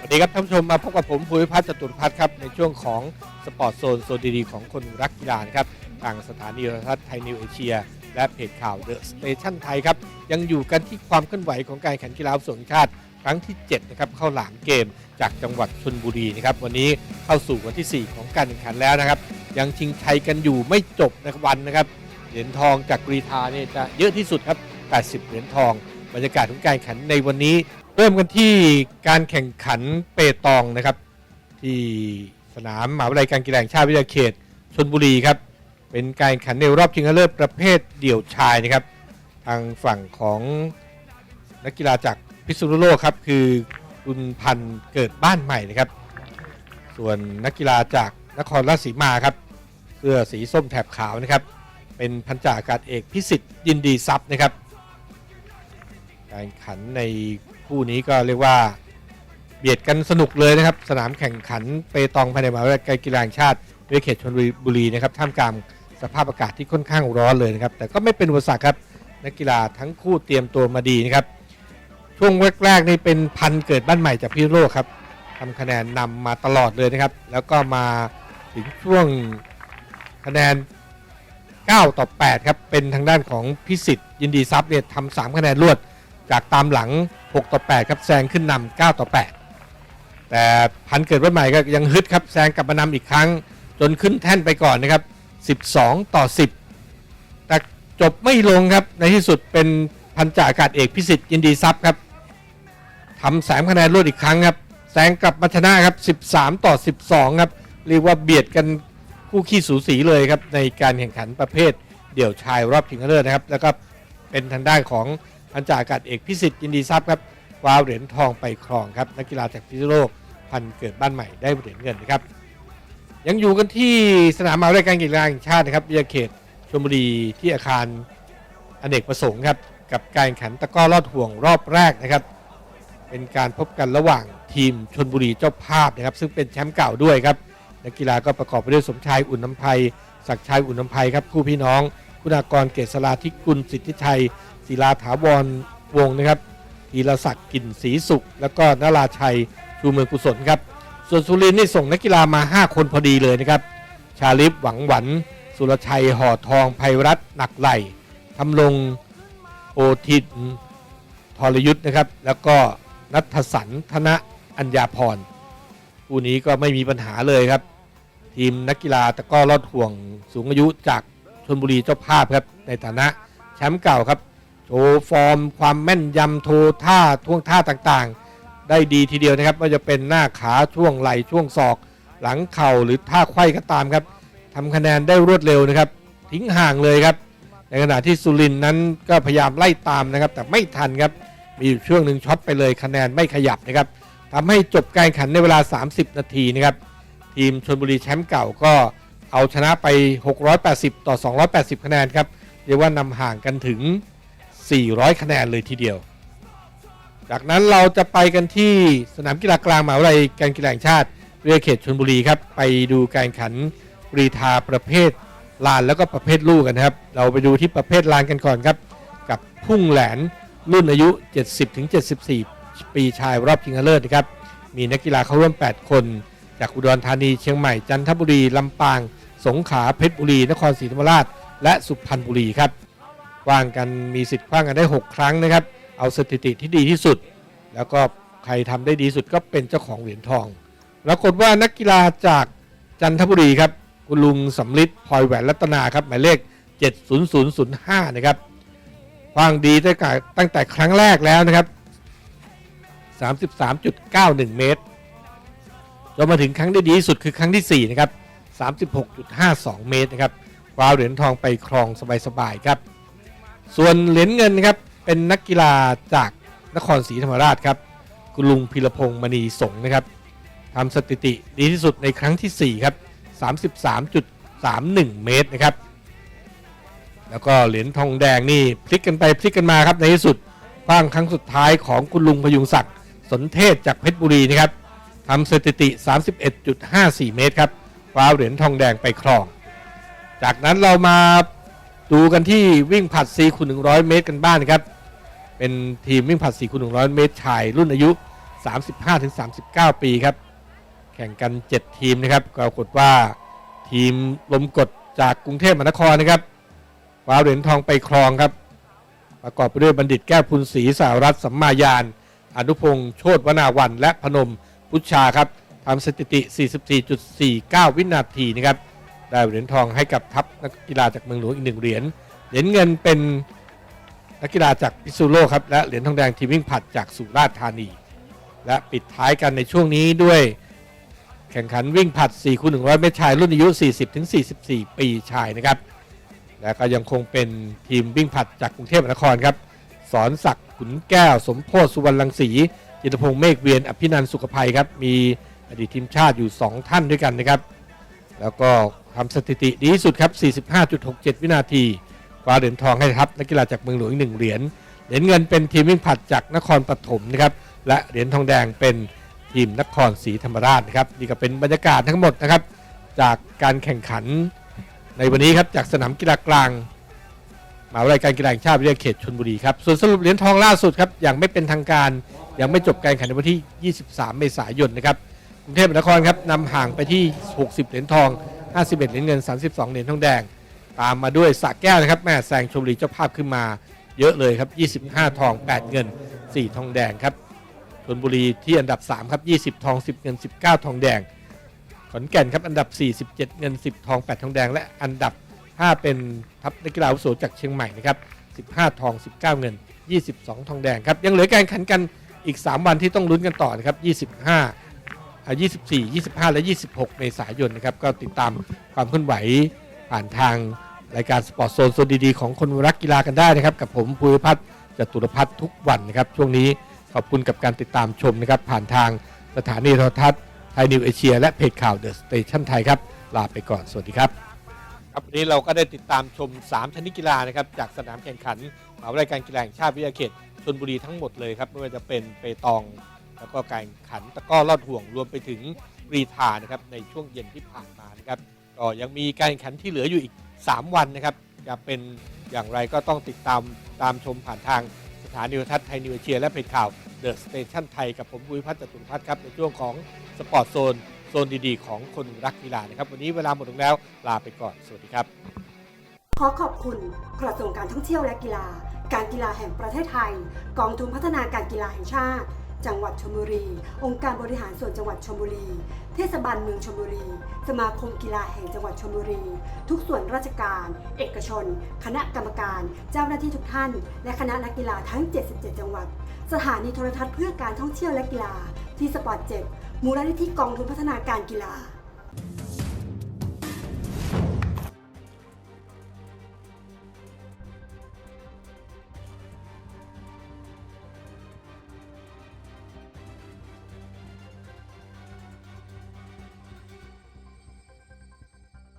สวัสดีครับท่านผู้ชมมาพบกับผมภูริพัฒน์จตุรพัฒน์ครับในช่วงของสปอร์ตโซนโซนดีๆของคนรักกีฬานะครับทางสถานีโทรทัศน์ไทยนิวเอเชีย และเพจข่าวเดอะสเตชันไทยครับ ยังอยู่กันที่ความเคลื่อนไหวของการแข่งกีฬาฟุตบอลชาติครั้งที่ 7 นะครับ เข้าหลามเกมจากจังหวัดชนบุรีนะครับ วันนี้เข้าสู่วันที่ 4 ของการแข่งขันแล้วนะครับ ยังชิงชัยกันอยู่ไม่จบในวันนะครับเหรียญทองจากกรีธาเนี่ยจะเยอะที่สุดครับ 80 เหรียญทองบรรยากาศของการแข่งขันในวันนี้ เริ่มกันที่การแข่งขันเปตองนะครับ ที่สนามมหาวิทยาลัยการกีฬาแห่งชาติวิทยาเขตชนบุรีครับ เป็นการแข่งขันในรอบชิงชนะเลิศประเภทเดี่ยวชายนะครับ ทางฝั่งของนักกีฬาจากพิษณุโลกครับ คือคุณพันธ์เกิดบ้านใหม่นะครับ ส่วนนักกีฬาจากนครราชสีมาครับเสื้อสีส้มแถบขาวนะครับ เป็นพันจ่าอากาศเอกพิสิทธิ์ยินดีทรัพย์นะครับ การแข่งขันใน คู่นี้ก็เรียกว่าเบียดกันสนุกเลยนะครับ สนามแข่งขันเปตองภายในมหาวิทยาลัยกีฬาแห่งชาติเวเขตชลบุรีนะครับท่ามกลางสภาพอากาศที่ค่อนข้างร้อนเลยนะครับ แต่ก็ไม่เป็นอุปสรรคครับนักกีฬาทั้งคู่เตรียมตัวมาดีนะครับ ช่วงแรกๆนี่เป็นพันเกิดบ้านใหม่จากพิโลกครับทำคะแนนนำมาตลอดเลยนะครับ แล้วก็มาถึงช่วงคะแนน 9 ต่อ 8 ครับ เป็นทางด้านของพิสิทธิ์ยินดีทรัพย์เนี่ยทำสามคะแนนรวด จากตามหลัง 6 ต่อ 8 ครับแซงขึ้นนำ9ต่อ 8 แต่พันเกิดวันใหม่ก็ยังฮึดครับแซงกลับมานำอีกครั้ง จนขึ้นแท่นไปก่อนนะครับ 12 ต่อ 10 แต่จบไม่ลงครับในที่สุดเป็นพันจ่าอากาศเอกพิสิทธิ์ยินดีทรัพย์ครับทำสามคะแนนรวดอีกครั้งครับแซงกลับมาชนะครับ 13 ต่อ 12 ครับ เรียกว่าเบียดกันคู่ขี้สูสีเลยครับ ในการแข่งขันประเภทเดี่ยวชายรอบชิงชนะเลิศนะครับ แล้วก็เป็นทางด้านของ พันจ่าอากาศเอกพิสิทธิ์ยินดีทรัพย์ครับคว้าเหรียญทองไปครองครับนักกีฬาจากพิษณุโลกพันเกิดบ้านใหม่ได้เหรียญเงินนะครับ ยังอยู่กันที่สนามมหาวิทยาลัยการกีฬาแห่งชาตินะครับวิทยาเขตชลบุรีที่อาคารอเนกประสงค์ครับกับการแข่งขันตะก้อลอดห่วงรอบแรกนะครับ เป็นการพบกันระหว่างทีมชนบุรีเจ้าภาพนะครับ ซึ่งเป็นแชมป์เก่าด้วยครับนักกีฬาก็ประกอบไปด้วยสมชายอุ่นน้ำไพศักดิ์ชัยอุ่นน้ำไพครับคู่พี่น้อง คุณากรเกษราธิกุลสิทธิชัย ศิลาถาวรวงนะครับธีรศักดิ์กลิ่นศรีสุข แล้วก็นราชัยชูเมืองกุศลครับ ส่วนสุรินทร์นี่ส่งนักกีฬามา 5 คนพอดีเลยนะครับ ชาลิฟหวังหวัน สุรชัยห่อทองภัยรัตน์หนักไหลทำลงโอทินทรยุทธ์นะครับ แล้วก็นัทสันธนะอัญญาพรคู่นี้ก็ไม่มีปัญหาเลยครับ ทีมนักกีฬาตะก้อลอดห่วงสูงอายุจากชนบุรีเจ้าภาพครับในฐานะแชมป์เก่าครับ โชว์ฟอร์ม ความแม่นยำโทท่าท่วงท่าต่างๆ ได้ดีทีเดียวนะครับว่าจะเป็นหน้าขาช่วงไหล่ช่วงศอก หลังเข่าหรือท่าไขว้ก็ตามครับทำคะแนนได้รวดเร็วนะครับ ทิ้งห่างเลยครับ ในขณะที่สุรินนั้นก็พยายามไล่ตามนะครับ แต่ไม่ทันครับมีอยู่ช่วงหนึ่งช็อตไปเลยคะแนนไม่ขยับนะครับทำให้จบการแข่งขันในเวลา 30 นาทีนะครับทีมชนบุรีแชมป์เก่าก็เอาชนะไป 680 ต่อ 280 คะแนนครับเรียกว่านำห่างกันถึง 400 คะแนนเลยทีเดียว จากนั้นเราจะไปกันที่สนามกีฬากลางมหาวิทยาลัยการกีฬาแห่งชาติวิทยเขตชนบุรีครับ ไปดูการแข่งขันกรีธาประเภทลานแล้วก็ประเภทลูกกันครับ เราไปดูที่ประเภทลานกันก่อนครับ กับพุ่งแหลนรุ่นอายุ 70-74 ปีชายรอบชิงชนะเลิศนะครับ มีนักกีฬาเข้าร่วม 8 คน จากอุดรธานีเชียงใหม่จันทบุรีลำปาง สงขลาเพชรบุรี นครศรีธรรมราช และสุพรรณบุรีครับ คว้างกันมีสิทธิ์คว้างกันได้ 6 ครั้งนะครับ เอาสถิติที่ดีที่สุด แล้วก็ใครทำได้ดีสุดก็เป็นเจ้าของเหรียญทองปรากฏว่านักกีฬาจากจันทบุรีครับคุณลุงสำลิดพลอยแหวนรัตนาครับหมายเลข 70005 นะครับคว้างดีตั้งแต่ตั้งแต่ครั้งแรกแล้วนะครับ 33.91 เมตรจนมาถึงครั้งที่ดีที่สุดคือครั้งที่ 4 นะครับ 36.52 เมตรนะครับคว้าเหรียญทองไปครองสบายๆครับ ส่วนเหรียญเงินครับเป็นนักกีฬาจากนครศรีธรรมราชครับคุณลุงพิรพงศ์มณีสงนะครับทำสถิติดีที่สุดในครั้งที่ 4 ครับ 33.31 เมตรนะครับ แล้วก็เหรียญทองแดงนี่พลิกกันไปพลิกกันมาครับในที่สุดคว้างครั้งสุดท้ายของคุณลุงพยุงศักดิ์สนเทศจากเพชรบุรีนะครับทำสถิติ 31.54 เมตรครับคว้าเหรียญทองแดงไปครอง จากนั้นเรามา ดูกันที่วิ่งผลัด4คูณ100 เมตรกันบ้างนะครับ เป็นทีมวิ่งผลัด4คูณ100 เมตรชายรุ่นอายุ 35-39 ปีครับ แข่งกัน 7 ทีมนะครับก็ปรากฏว่าทีมลมกดจากกรุงเทพมหานครนะครับคว้าเหรียญทองไปครองครับ ประกอบไปด้วยบัณฑิตแก้วพุนศรีสารัตสัมมายาน อนุพงษ์โชตวนาวันและพนมพุชชาครับทำสถิติ 44.49 วินาทีนะครับ ได้เหรียญทองให้กับทัพนักกีฬาจากเมืองหลวงอีกหนึ่งเหรียญ เหรียญเงินเป็นนักกีฬาจากพิษณุโลครับ และเหรียญทองแดงทีมวิ่งผลัดจากสุราษฎร์ธานี และปิดท้ายกันในช่วงนี้ด้วยแข่งขันวิ่งผลัด4คูณ100 เมตรชายรุ่นอายุ 40-44 ปีชายนะครับ และก็ยังคงเป็นทีมวิ่งผลัดจากกรุงเทพมหานครครับ สอนศักดิ์ขุนแก้ว สมโพศสุวรรณรังสี จิตพงษ์เมฆเวียน อภินันท์สุขภัยครับ มีอดีตทีมชาติอยู่ 2 ท่านด้วยกันนะครับ แล้วก็ ทำสถิติดีที่สุดครับ 45.67 วินาทีคว้าเหรียญทองให้ทัพนักกีฬาจากเมืองหลวงอีกหนึ่งเหรียญเหรียญเงินเป็นทีมวิ่งผลัดจากนครปฐมนะครับและเหรียญทองแดงเป็นทีมนครศรีธรรมราชนะครับนี่ก็เป็นบรรยากาศทั้งหมดนะครับ จากการแข่งขันในวันนี้ครับจากสนามกีฬากลางมหาวิทยาลัยการกีฬาแห่งชาติวิทยาเขตชลบุรีครับส่วนสรุปเหรียญทองล่าสุดครับอย่างไม่เป็นทางการ ยังไม่จบการแข่งขันในวันที่ 23 เมษายนนะครับกรุงเทพมหานครครับนำห่างไปที่ 60 เหรียญทอง 51 เหรียญเงิน 32 เหรียญทองแดง ตามมาด้วยสระแก้วนะครับแม่แซงชลบุรีเจ้าภาพขึ้นมาเยอะเลยครับ 25 ทอง 8 เงิน 4 ทองแดงครับชลบุรีที่อันดับ 3 ครับ 20 ทอง 10 เงิน 19 ทองแดง ขอนแก่นครับอันดับ4 17เงิน 10 ทอง 8 ทองแดง และอันดับ 5 เป็นทัพนักกีฬาวุโสจากเชียงใหม่นะครับ 15 ทอง 19 เงิน 22 ทองแดงครับ ยังเหลือการแข่งขันกันอีก 3 วันที่ต้องลุ้นกันต่อนะครับ 25อ่า 24 25 และ 26 เมษายนนะครับก็ติดตามความเคลื่อนไหวผ่านทางรายการสปอร์ตโซนโซนดีๆ ของคนรักกีฬากันได้นะครับ กับผมภูริพัฒน์จตุรพัฒน์ทุกวันนะครับ ช่วงนี้ขอบคุณกับการติดตามชมนะครับ ผ่านทางสถานีโทรทัศน์ไทยนิวเอเชียและเพจข่าวเดอะสเตชันไทยครับ ลาไปก่อน สวัสดีครับครับวันนี้เราก็ได้ติดตามชม 3 ชนิดกีฬานะครับ จากสนามแข่งขันมหาวิทยาลัยการกีฬาแห่งชาติวิทยาเขตชนบุรีทั้งหมดเลยครับไม่ว่าจะเป็นเปตอง แล้วก็การแข่งขันตะก้อลอดห่วงรวมไปถึงกรีธานะครับในช่วงเย็นที่ผ่านมานะครับก็ยังมีการแข่งขันที่เหลืออยู่อีก 3 วันนะครับ จะเป็นอย่างไรก็ต้องติดตามตามชมผ่านทางสถานีโทรทัศน์ไทยนิวเชียและเพจข่าวเดอะสเตชันไทยกับผมภูริพัฒน์จตุรพัฒน์ครับ ในช่วงของสปอร์ตโซน โซนดีๆ ของคนรักกีฬานะครับ วันนี้เวลาหมดลงแล้ว ลาไปก่อน สวัสดีครับ ขอขอบคุณกระทรวงการท่องเที่ยวและกีฬา การกีฬาแห่งประเทศไทย กองทุนพัฒนาการกีฬาแห่งชาติ จังหวัดชลบุรี องค์การบริหารส่วนจังหวัดชลบุรี เทศบาลเมืองชลบุรี สมาคมกีฬาแห่งจังหวัดชลบุรี ทุกส่วนราชการ เอกชน คณะกรรมการ เจ้าหน้าที่ทุกท่าน และคณะนักกีฬาทั้ง 77 จังหวัด สถานีโทรทัศน์เพื่อการท่องเที่ยวและกีฬา ที่สปอร์ตเจ็มูลนิธิกองทุนพัฒนาการกีฬา